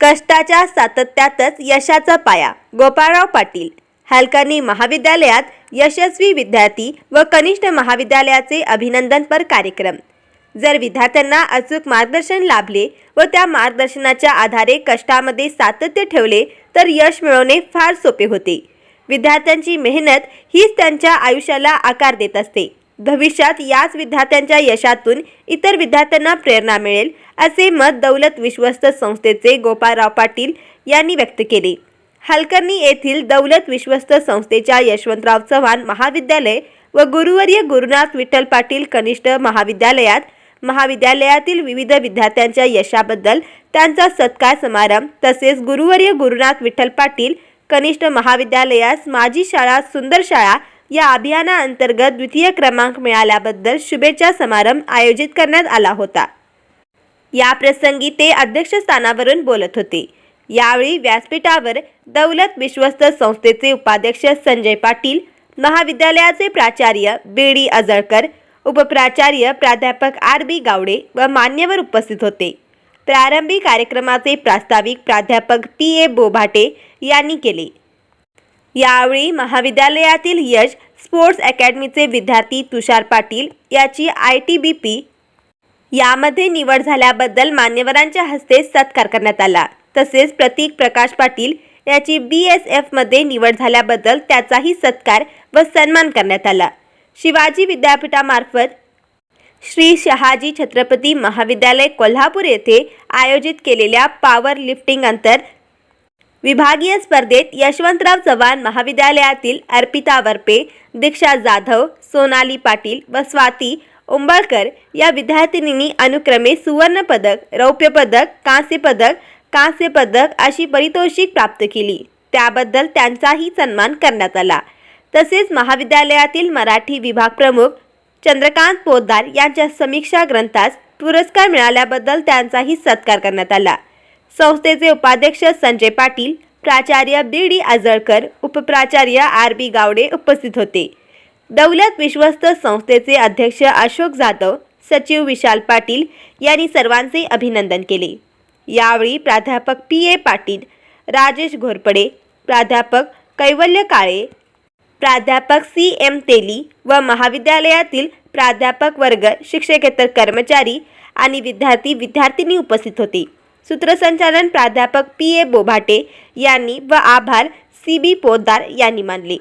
कष्टाच्या सातत्यातच यशाचा पाया. गोपाळराव पाटील हलकर्णी महाविद्यालयात यशस्वी विद्यार्थी व कनिष्ठ महाविद्यालयाचे अभिनंदनपर कार्यक्रम. जर विद्यार्थ्यांना अचूक मार्गदर्शन लाभले व त्या मार्गदर्शनाच्या आधारे कष्टामध्ये सातत्य ठेवले तर यश मिळवणे फार सोपे होते. विद्यार्थ्यांची मेहनत हीच त्यांच्या आयुष्याला आकार देत असते. भविष्यात याच विद्यार्थ्यांच्या यशातून इतर विद्यार्थ्यांना प्रेरणा मिळेल असे मत दौलत विश्वस्त संस्थेचे गोपाळराव पाटील यांनी व्यक्त केले. हलकर्णी येथील दौलत विश्वस्त संस्थेच्या यशवंतराव चव्हाण महाविद्यालय व गुरुवर्य गुरुनाथ विठ्ठल पाटील कनिष्ठ महाविद्यालयात महाविद्यालयातील विविध विद्यार्थ्यांच्या यशाबद्दल त्यांचा सत्कार समारंभ तसेच गुरुवर्य गुरुनाथ विठ्ठल पाटील कनिष्ठ महाविद्यालयास माझी शाळा सुंदर शाळा या अभियानाअंतर्गत द्वितीय क्रमांक मिळाल्याबद्दल शुभेच्छा समारंभ आयोजित करण्यात आला होता. या प्रसंगी ते अध्यक्षस्थानावरून बोलत होते. यावेळी व्यासपीठावर दौलत विश्वस्त संस्थेचे उपाध्यक्ष संजय पाटील महाविद्यालयाचे प्राचार्य बी डी अजळकर उपप्राचार्य प्राध्यापक आर बी गावडे व मान्यवर उपस्थित होते. प्रारंभी कार्यक्रमाचे प्रास्ताविक प्राध्यापक पी ए बोभाटे यांनी केले. यावेळी महाविद्यालयातील यश स्पोर्ट्स अकॅडमीचे विद्यार्थी तुषार पाटील याची आय टी बी पी यामध्ये निवड झाल्याबद्दल मान्यवरांच्या हस्ते सत्कार करण्यात आला. तसेच प्रतीक प्रकाश पाटील याची बी एस एफमध्ये निवड झाल्याबद्दल त्याचाही सत्कार व सन्मान करण्यात आला. शिवाजी विद्यापीठामार्फत श्री शहाजी छत्रपती महाविद्यालय कोल्हापूर येथे आयोजित केलेल्या पॉवर लिफ्टिंग अंतर विभागीय स्पर्धेत यशवंतराव चव्हाण महाविद्यालयातील अर्पिता वरपे दीक्षा जाधव सोनाली पाटील व स्वाती उंबळकर या विद्यार्थिनींनी अनुक्रमे सुवर्णपदक रौप्यपदक रौप्य पदक कांस्य पदक कांस्य पदक अशी पारितोषिक प्राप्त केली. त्याबद्दल त्यांचाही सन्मान करण्यात आला. तसेच महाविद्यालयातील मराठी विभाग प्रमुख चंद्रकांत पोद्दार यांच्या समीक्षा ग्रंथास पुरस्कार मिळाल्याबद्दल त्यांचाही सत्कार करण्यात आला. संस्थेचे उपाध्यक्ष संजय पाटील प्राचार्य बी डी आजळकर उपप्राचार्य आर बी गावडे उपस्थित होते. दौलत विश्वस्त संस्थेचे अध्यक्ष अशोक जाधव सचिव विशाल पाटील यांनी सर्वांचे अभिनंदन केले. यावेळी प्राध्यापक पी ए पाटील राजेश घोरपडे प्राध्यापक कैवल्य काळे प्राध्यापक सी एम तेली व महाविद्यालयातील प्राध्यापक वर्ग शिक्षकेतर कर्मचारी आणि विद्यार्थी विद्यार्थिनी उपस्थित होते. सूत्रसंचालन प्राध्यापक पी ए बोभाटे यांनी व आभार सी बी पोद्दार यांनी मानले.